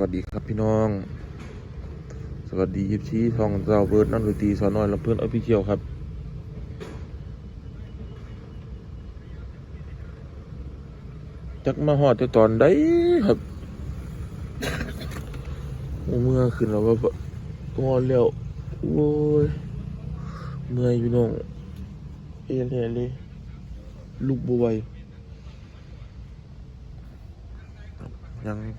วัสดีครับพี่น้อง สวัสดียิปชี้ทองเราเบิร์ดนั่นดนตรีสอนน้อยลำเพื่อนอภิเชียวครับ จักมาหอดจะตอนได้ครับเมื่อขึ้นแล้วว่าบงอนแล้วโอ้ยเมื่อยพี่น้องเอเล่เลยลูกบวยยังมี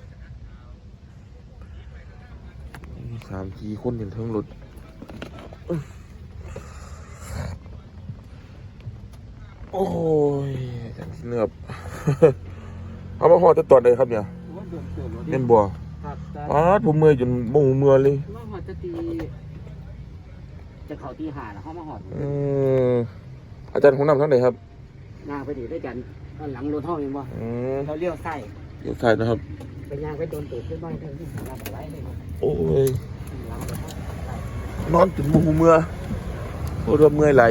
สามทีคนเห็นทั้งรถอื้อโอ้ยจังสิเหนือบเอามาหอดจะตอนใดครับเนี่ยว่าโดนเตือนรถเม่นบัวครับแต่อ้าดผมเมื่อยจนโมโหเมื่อยเลยว่าหอดจะตีจะเขาตีหาแล้วเขามาหอดอืมอาจารย์ของนำทั้งไหนครับยางไปดีด้วยกันตอนหลังรถห้องเองว่าอืมเราเลี้ยวไส้เดี๋ยวใส่นะครับไปยางไปโดนตูดขึ้นบ้านเธอที่หาอะไรเลยโอ้ยหลังรถห้อง นอนจนโมโหเมื่อโอ้ยเมื่อยไหล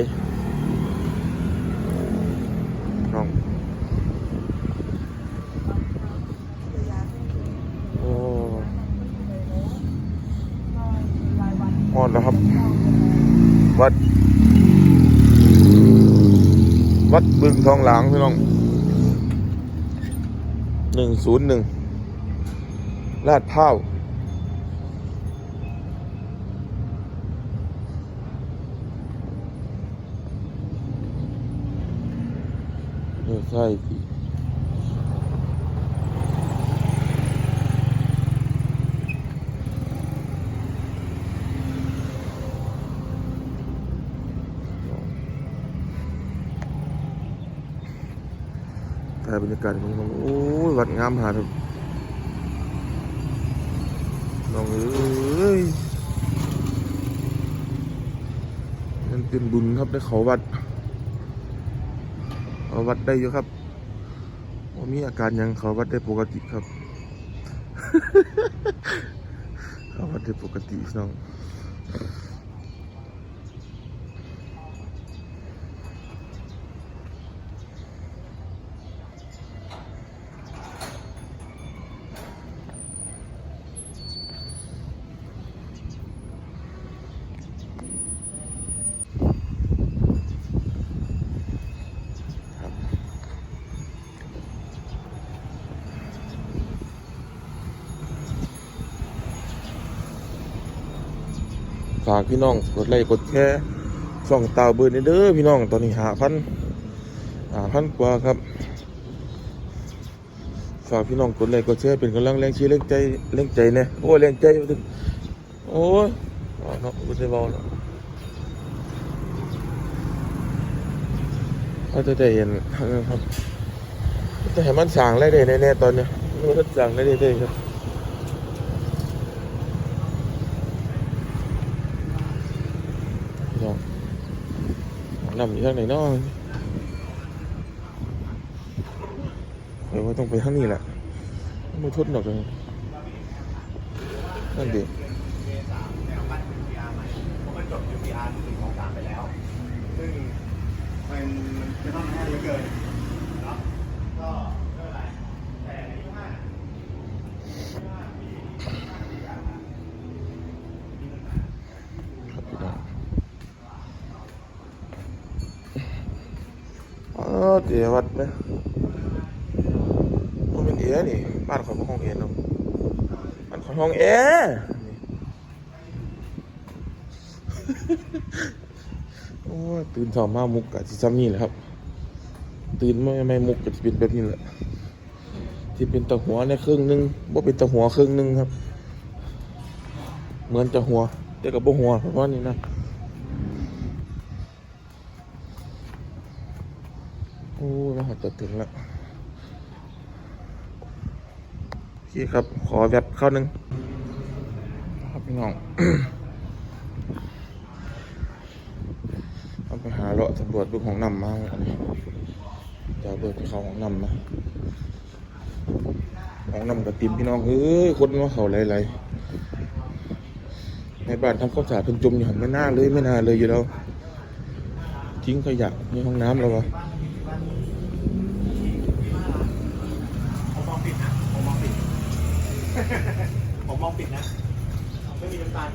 น้องโอ้ฮอดแล้วครับ วัด วัดบึงทองหลางพี่น้องหนึ่งศูนย์หนึ่งลาดพร้า วเออใช่พี่ถ่บรรยากาศของโอ้ยวัดงามหาครับน้องเอ้ยมันเป็นบุญครับได้เขาวัด เขาวัดได้อยู่ครับว่ามีอาการยังเขาวัดได้ปกติครับ เขาวัดได้ปกติพี่น้อง ฝากพี่น้องกดไลค์กดแชร์ช่องตาวเบิร์นเด้อพี่น้องตอนนี้หาพันหาพันกว่าครับฝากพี่น้องกดไลค์กดแชร์เป็นกำลังแรงชีแรงใจแรงใจแน่โอ้แรงใจมาถึงโอ้ยเอาเนาะไม่ใช่เบาเนาะเขาจะได้เห็นนะครับแต่เห็นมันสั่งได้แน่ๆตอนเนี้ยมันสั่งได้ได้ครับ พี่น้อง นำอยู่ทางไหนเนาะเดี๋ยวว่าต้องไปทางนี้แหละไม่ทดหนอกเลยนั่นดิมันจบ UPR หนึ่งของสามไปแล้ว ซึ่งมันมันจะต้องแน่เหลือเกินเนาะก็ไม่เป็นไร แต่ในที่ห้า ครับพี่น้อง อ๋อเดี๋ยววัดไหมมันเป็นเอ๋นี่ บ้านขาเป็นห้องเอ๋เนาะบ้านเขาห้องเอ๋โอ้ตื่นสอบมามุกกะสิซ้ำนี่แหละครับ ตื่นไม่ไม่มุกกะจะเป็นแบบนี้แหละที่เป็นตะหัวในครึ่งหนึงว่าเป็นตะหัวครึ่งหนึงครับ เหมือนจะหัวแต่กับบ่หัวเพราะว่านี่นะ โอ้ยมาหอดจะถึงแล้วโอเครับ ขอแบบเข้าหนึ่งครับพี่น้องต้องไปหาเลาะสำรวจดูของนำมาจะเอาเบิดไปเขาของนำมาของนำกับติมพี่น้องเฮ้ยคนว่าเขาไหลๆในบ้านทำข้าวสารเพิ่นจมอยู่หันไม่น่าเลยไม่น่าเลยอยู่แล้วทิ้งขยะในห้องน้ำแล้ววะ ผมมองปิดนะ ไม่มีน้ำตาล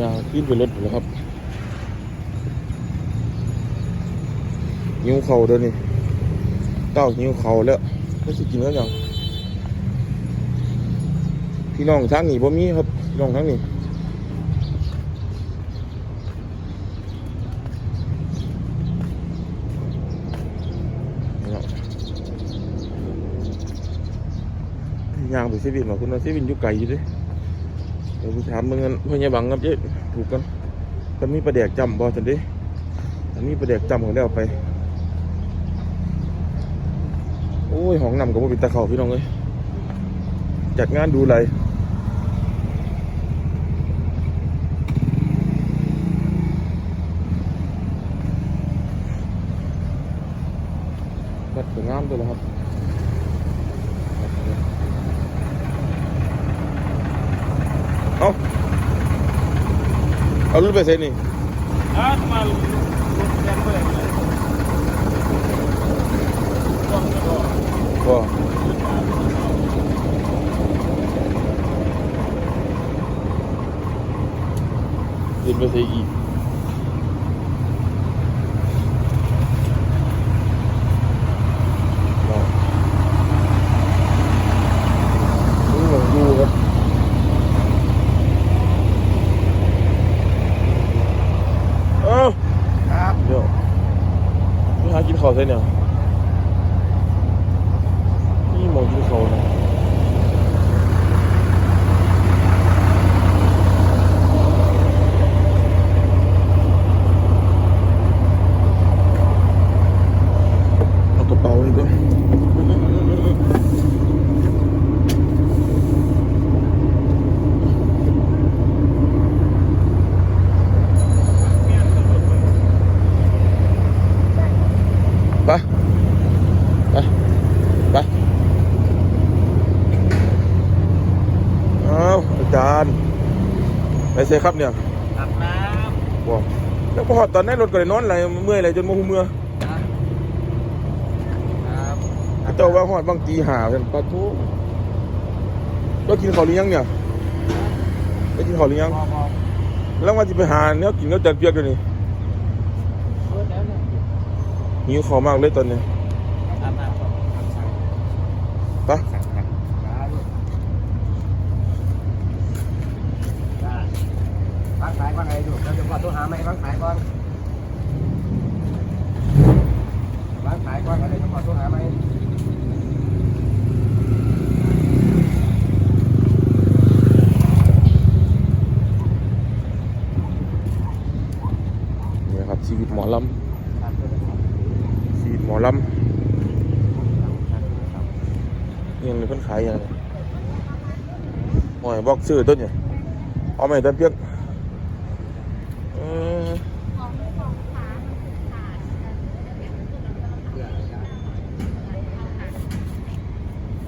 เอาขึ้นไปรถอยู่แล้วครับหิวเข่าเดี๋ยวนี้เต้าหิวเข่าแล้วไม่สิกินแล้วยัง พี่น้องทางนี้บ่มีครับพี่น้องทางนี่ยางไปเซเวินมาคุณว่าเซเวินอยู่ไกลอยู่ด้เดี๋ยวไปถามมึงกันพ่อใหญ่บังครับเจ๊ถูกกันกันมีประเดกจำบอสันดิอันนี้ประเดกจำของแล้วไป โอ้ยห้องนำกับว่าเป็นตะเขาพี่น้องเลย จัดงานดูไรบัดสวยงามตัวแล้วครับเอาเอารถไปเซ็นนี่อะมาแจ้งเพื่อนเลยต้องกระโดดก็ เดินไปเซ็นอีกเอานี่หลงดูครับ เอ้า ครับ เดี๋ยวนี่หากินข้าวใช่เนี่ยนี่หมองกินข้าวนะเอากระเป๋านี่ด้วย ไปไปไปเอาอาจารย์ไปเซครับเนี่ยอาบน้ว้าวแล้วพอตอนนั้นรถก็เลยนอนอะไรเมื่อยอะไรจนโมโหเมื่อำครับเจ้าว่าหอดบางตีหาเป็นปลาทูก็กินข้าวหรือยังเนี่ยได้กินข้าวหรือยังพอพอแล้วว่าจะไปหาเนื้อกินก็จัดเปียกเลยวนี่ เพื่อนแล้วเนี่ย หิวข้าวมากเลยตอนนี้อาบน้ำก่อนสั่งไปสั่งกันครับได้วางสายก่อนไอ้ดูเราจะก่อตัวหาไหมวางสายก่อนวางสายก่อนอะไรจะก่อนโทรหาไหม นี่ครับชีวิตหมอล ครับำชีวิตหมอลำยังเลยเพิ่นขายยังไงหอยบอกซื้อต้นเนี่ยเอาไหมต้นเปียกเออ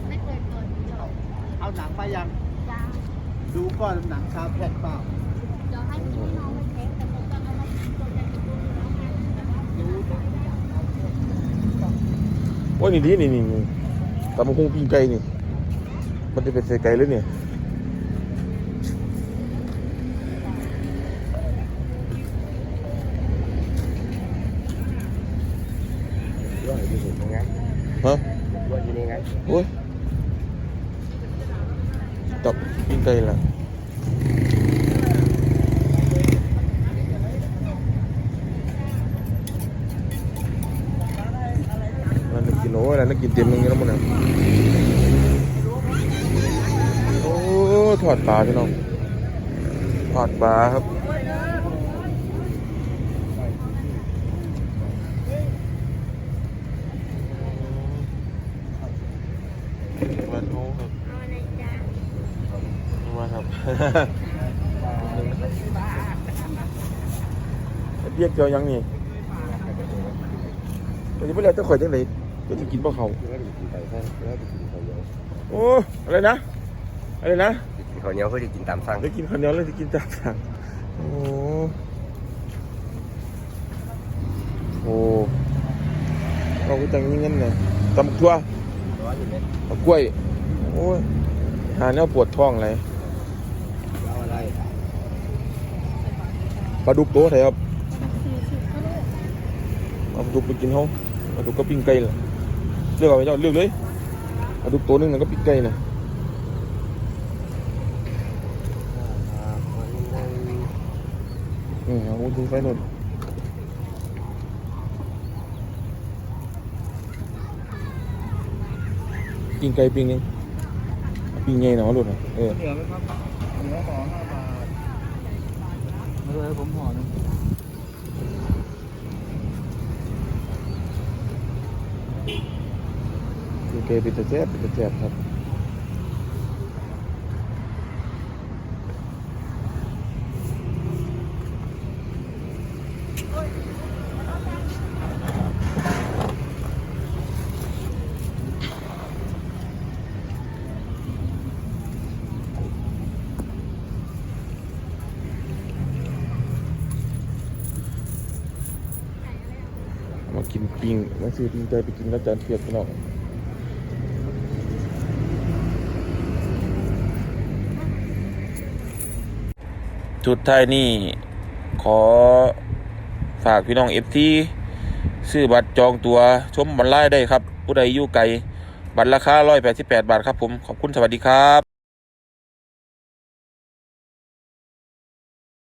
ไม่เคยเกินนี้หรอกเอาหนังไปยังจ้าดูก่อนหนังชาวแพทเปล่าเดี๋ยวให้พี่น้องไปเทสแต่ผมจะเอามาตัวจะกินดูแล้วไงแต่ว่าโอ้ยนี่ดีนี่นี่นี่ตำบักหุ่งปิ้งไก่นี่ มันจะเป็นใส่ไก่เลยเนี่ยฮะว่าอยู่นี่ไงโอ้ยตับปิ้งไก่ละมันนึกกินโอ้ยแล้วนึกกินเต็มมึงนี่แล้วมันน่ะ ทอดปลาพี่น้องทอดปลาครับปลาทูครับมาครับเรียกเจียวยังนี่แต่ที่เมื่อไรต้องคอยจังไหนก็จะกินเปล่าเขาโอ้อะไรนะ อะไรนะ ข้าวเหนียวเขาจะกินตามสั่งได้กินข้าวเหนียวแล้วจะกินตามสั่งโอ้โหเราก็จังนี้งั้นเลยตำทั่วร้อนอยู่เนี่ยเอากล้วยโอ้ยหาแนวปวดท้องเลยปลาดุกโตไหนครับปลาดุกไปกินเขาปลาดุกก็ปิ้งไก่เล่ะเลือกเอาไปเจ้าเลือกเลยปลาดุกโตหนึงนั่นก็ปิ้งไก่นะ อืมเอาดูไฟหน่อยปิ้งไก่ปิ้งยังปิ้งไงเนาะลูกนะเออเหลือไหมครับเหลือขอห้าบาทไม่เลยผมห่อหนึงปิ้งไก่เป็นตะแซ่บเป็นตะแซ่บครับ มากินปิ้งมาซื้อปิ้งไก่ไปกินแล้วจานเพียบพี่น้องจุดท้ายนี่ขอฝากพี่น้องเอฟทีซื้อบัตรจองตัวชมบอลไล่ได้ครับ ผู้ใดอยู่ไกลบัตรราคา188 บาทครับผม ขอบคุณสวัสดีครับ